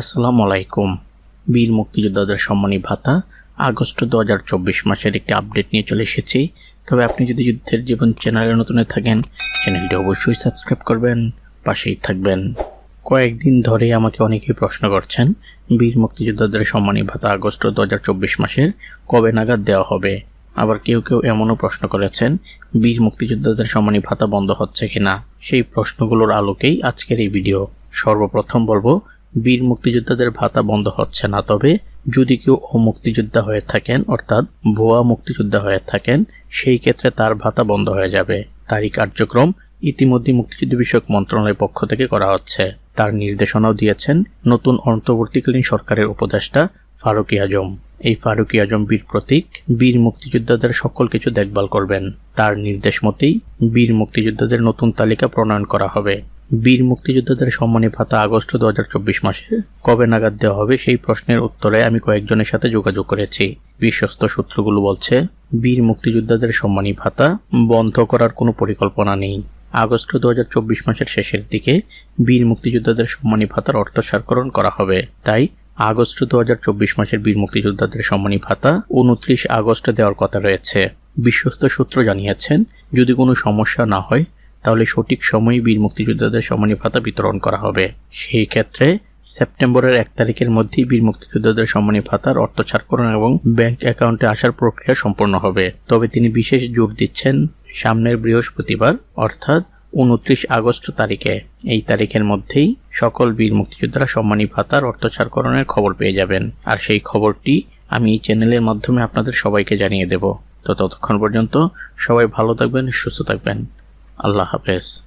আসসালামু আলাইকুম। বীর মুক্তিযোদ্ধাদের সম্মানী ভাতা, আগস্ট দু হাজার চব্বিশ মাসের একটি আপডেট নিয়ে চলে এসেছি। তবে আপনি যদি যুদ্ধের জীবন চ্যানেলে নতুন থাকেন, চ্যানেলটি অবশ্যই সাবস্ক্রাইব করবেন, পাশেই থাকবেন। কয়েকদিন ধরেই আমাকে অনেকেই প্রশ্ন করছেন, বীর মুক্তিযোদ্ধাদের সম্মানী ভাতা আগস্ট দু হাজার চব্বিশ মাসের কবে নাগাদ দেওয়া হবে? আবার কেউ কেউ এমনও প্রশ্ন করেছেন, বীর মুক্তিযোদ্ধাদের সম্মানী ভাতা বন্ধ হচ্ছে কিনা? সেই প্রশ্নগুলোর আলোকেই আজকের এই ভিডিও। সর্বপ্রথম বলব বীর মুক্তিযোদ্ধাদের ভাতা বন্ধ হচ্ছে না। তবে যদি কেউ অমুক্তিযোদ্ধা হয়ে থাকেন, অর্থাৎ ভুয়া মুক্তিযোদ্ধা হয়ে থাকেন, সেই ক্ষেত্রে তার ভাতা বন্ধ হয়ে যাবে। তারই কার্যক্রম ইতিমধ্যে মুক্তিযুদ্ধ বিষয়ক মন্ত্রণালয়ের পক্ষ থেকে করা হচ্ছে। তার নির্দেশনাও দিয়েছেন নতুন অন্তর্বর্তীকালীন সরকারের উপদেষ্টা ফারুকি আজম। এই ফারুকি আজম বীর প্রতীক, বীর মুক্তিযোদ্ধাদের সকল কিছু দেখভাল করবেন। তার নির্দেশ মতেই বীর মুক্তিযোদ্ধাদের নতুন তালিকা প্রণয়ন করা হবে। বীর মুক্তিযোদ্ধাদের সম্মানী ভাতা আগস্ট দু হাজার চব্বিশ মাসে কবে নাগাদ দেওয়া হবে সেই প্রশ্নের উত্তরে আমি কয়েকজনের সাথে যোগাযোগ করেছি। বিশ্বস্ত সূত্রগুলো বলছে, বীর মুক্তিযোদ্ধাদের সম্মানী ভাতা বন্ধ করার কোনো পরিকল্পনা নেই। আগস্ট দু হাজার চব্বিশ মাসের শেষের দিকে বীর মুক্তিযোদ্ধাদের সম্মানী ভাতার অর্থসারকরণ করা হবে। তাই আগস্ট দু হাজার চব্বিশ মাসের বীর মুক্তিযোদ্ধাদের সম্মানী ভাতা উনত্রিশ আগস্টে দেওয়ার কথা রয়েছে। বিশ্বস্ত সূত্র জানিয়েছেন, যদি কোনো সমস্যা না হয় তাহলে সঠিক সময়ে বীর মুক্তিযোদ্ধাদের সম্মানী ভাতা বিতরণ করা হবে। সেই ক্ষেত্রে সেপ্টেম্বরের এক তারিখের মধ্যেই বীর মুক্তিযোদ্ধাদের সম্মানী ভাতার অর্থ ছাড়করণ এবং ব্যাংক অ্যাকাউন্টে আসার প্রক্রিয়া সম্পন্ন হবে। তবে তিনি বিশেষ জোর দিচ্ছেন সামনের বৃহস্পতিবার, অর্থাৎ উনত্রিশ আগস্ট তারিখে। এই তারিখের মধ্যেই সকল বীর মুক্তিযোদ্ধারা সম্মানী ভাতার অর্থ ছাড়করণের খবর পেয়ে যাবেন। আর সেই খবরটি আমি এই চ্যানেলের মাধ্যমে আপনাদের সবাইকে জানিয়ে দেব। তো ততক্ষণ পর্যন্ত সবাই ভালো থাকবেন, সুস্থ থাকবেন। আল্লাহ হাফেজ।